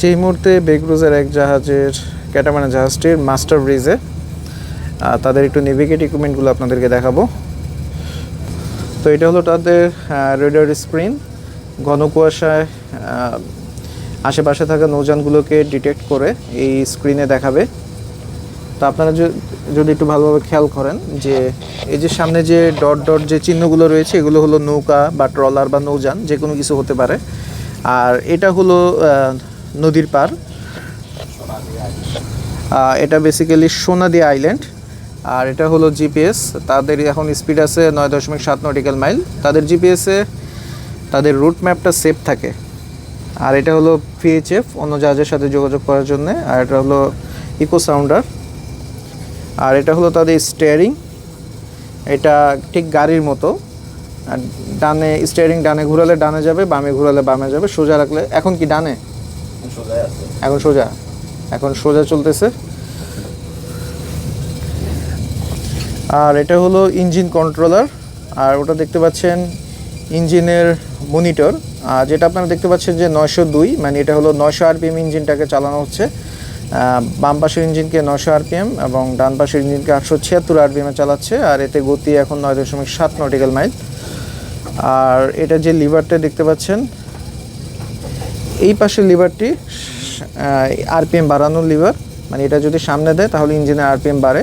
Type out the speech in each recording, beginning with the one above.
সেই মুহূর্তে বেক্রুজের এক জাহাজের ক্যাটামানা জাহাজটির মাস্টার ব্রিজে তাদের একটু নেভিগেট ইকুইপমেন্টগুলো আপনাদেরকে দেখাবো। তো এটা হলো তাদের রেডার স্ক্রিন ঘন কুয়াশায় আশেপাশে থাকা নৌযানগুলোকে ডিটেক্ট করে এই স্ক্রিনে দেখাবে। তো আপনারা যদি একটু ভালোভাবে খেয়াল করেন যে এই যে সামনে যে ডট ডট যে চিহ্নগুলো রয়েছে, এগুলো হলো নৌকা বা ট্রলার বা নৌযান যে কোনো কিছু হতে পারে। আর এটা হলো নদীর পার এটা বেসিক্যালি সোনাদি আইল্যান্ড আর এটা হলো জিপিএস তাদের এখন স্পিড আছে নয় দশমিক সাত নটিক্যাল মাইল তাদের জিপিএসে তাদের রুট ম্যাপটা সেভ থাকে। আর এটা হলো পিএইচএফ অন্য জাহাজের সাথে যোগাযোগ করার জন্য। আর এটা হলো ইকো সাউন্ডার আর এটা হলো তাদের স্টিয়ারিং এটা ঠিক গাড়ির মতো। আর ডানে স্টিয়ারিং ডানে ঘুরালে ডানে যাবে, বামে ঘুরালে বামে যাবে। সোজা রাখলে এখন কি ডানে? এখন সোজা এখন সোজা। চলতেছে। আর এটা হলো ইঞ্জিন কন্ট্রোলার। আর ওটা দেখতে পাচ্ছেন ইঞ্জিনের মনিটর। আর যেটা আপনারা দেখতে পাচ্ছেন যে নয়শো দুই মানে এটা হলো নয়শো আরপিএম ইঞ্জিনটাকে চালানো হচ্ছে। বাম পাশের ইঞ্জিনকে নয়শো আরপিএম এবং ডান পাশের ইঞ্জিনকে আটশো ছিয়াত্তর আরপিএমে চালাচ্ছে। আর এতে গতি এখন নয় দশমিক সাত নটিক্যাল মাইল। আর এটা যে লিভারটা দেখতে পাচ্ছেন এই পাশের লিভারটি আরপিএম বাড়ানোর লিভার মানে এটা যদি সামনে দেয় তাহলে ইঞ্জিনের আরপিএম বাড়ে।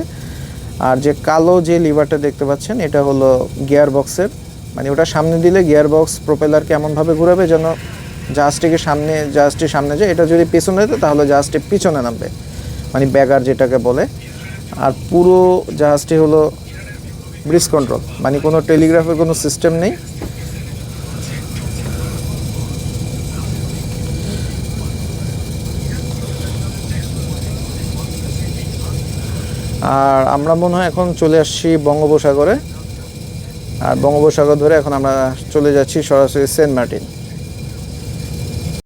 আর যে কালো যে লিভারটা দেখতে পাচ্ছেন, এটা হলো গিয়ার বক্সের মানে ওটা সামনে দিলে গিয়ার বক্স প্রোপেলারকে এমনভাবে ঘুরাবে যেন জাহাজটিকে সামনে জাহাজটি সামনে যায়। এটা যদি পেছনে দেয় তাহলে জাহাজটি পিছনে নামবে মানে ব্যাগার যেটাকে বলে। আর পুরো জাহাজটি হলো ব্রিজ কন্ট্রোল মানে কোনো টেলিগ্রাফের কোনো সিস্টেম নেই। আর আমরা মনে হয় এখন চলে আসছি বঙ্গোপসাগরে। আর বঙ্গোপসাগর ধরে এখন আমরা চলে যাচ্ছি সরাসরি সেন্ট মার্টিন।